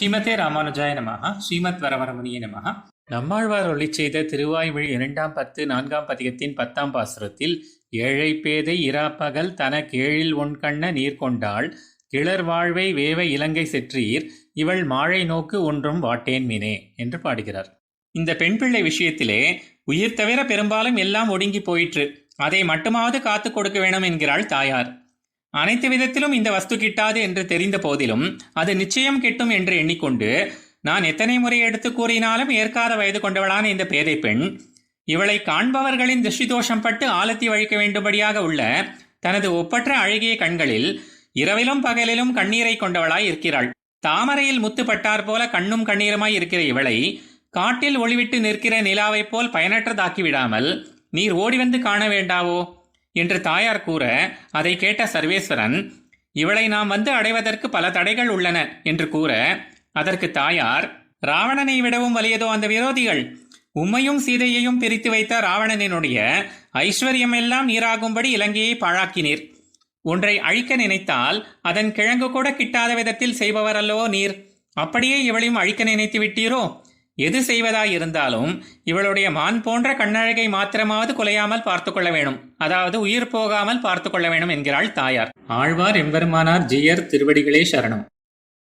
ஸ்ரீமதே ராமானுஜாய நமஹ. ஸ்ரீமத் வரவரமுனிய நமஹ. நம்மாழ்வார் ஒளி செய்த திருவாய்மொழி இரண்டாம் பத்து நான்காம் பதிகத்தின் பத்தாம் பாசுரத்தில் ஏழை பேதை இராப்பகல் தன கேழில் ஒன்கண்ண நீர் கொண்டாள் கிளர் வாழ்வை வேவ இலங்கை செற்றீர் இவள் மாழை நோக்கு ஒன்றும் வாட்டேன் மினே என்று பாடுகிறார். இந்த பெண் பிள்ளை விஷயத்திலே உயிர் தவிர பெரும்பாலும் எல்லாம் ஒடுங்கி போயிற்று. அதை மட்டுமாவது காத்து கொடுக்க வேணும் என்கிறாள் தாயார். அனைத்து விதத்திலும் இந்த வஸ்து கிட்டாது என்று தெரிந்த போதிலும் அது நிச்சயம் கிட்டும் என்று எண்ணிக்கொண்டு நான் எத்தனை முறை எடுத்து கூறினாலும் ஏற்காத வயது கொண்டவளான இந்த பேதை பெண் இவளை காண்பவர்களின் திருஷ்டிதோஷம் பட்டு ஆலத்தி வழிக்க வேண்டும்படியாக உள்ள தனது ஒப்பற்ற அழகிய கண்களில் இரவிலும் பகலிலும் கண்ணீரை கொண்டவளாய் இருக்கிறாள். தாமரையில் முத்துப்பட்டார் போல கண்ணும் கண்ணீருமாய் இருக்கிற இவளை காட்டில் ஒளிவிட்டு நிற்கிற நிலாவைப் போல் பயனற்றதாக்கி விடாமல் நீர் ஓடி வந்து காண வேண்டாவோ? என்று தாயார் கூற அதை கேட்ட சர்வேஸ்வரன் இவளை நாம் வந்து அடைவதற்கு பல தடைகள் உள்ளன என்று கூற அதற்கு தாயார் ராவணனை விடவும் வலியதோ அந்த விரோதிகள்? உம்மையும் சீதையையும் பிரித்து வைத்த ராவணனினுடைய ஐஸ்வர்யம் எல்லாம் நீராகும்படி இலங்கையை பாழாக்கினீர். ஒன்றை அழிக்க நினைத்தால் அதன் கிழங்கு கூட கிட்டாத விதத்தில் செய்பவர் அல்லவோ நீர்? அப்படியே இவளையும் அழிக்க நினைத்து விட்டீரோ? எது செய்வதாயிருந்தாலும் இவளுடைய மான் போன்ற கண்ணழகை மாத்திரமாவது குலையாமல் பார்த்து கொள்ள வேணும். அதாவது உயிர் போகாமல் பார்த்து கொள்ள வேணும் என்கிறாள் தாயார். ஆழ்வார் எம்பெருமானார் ஜியர் திருவடிகளே சரணம்.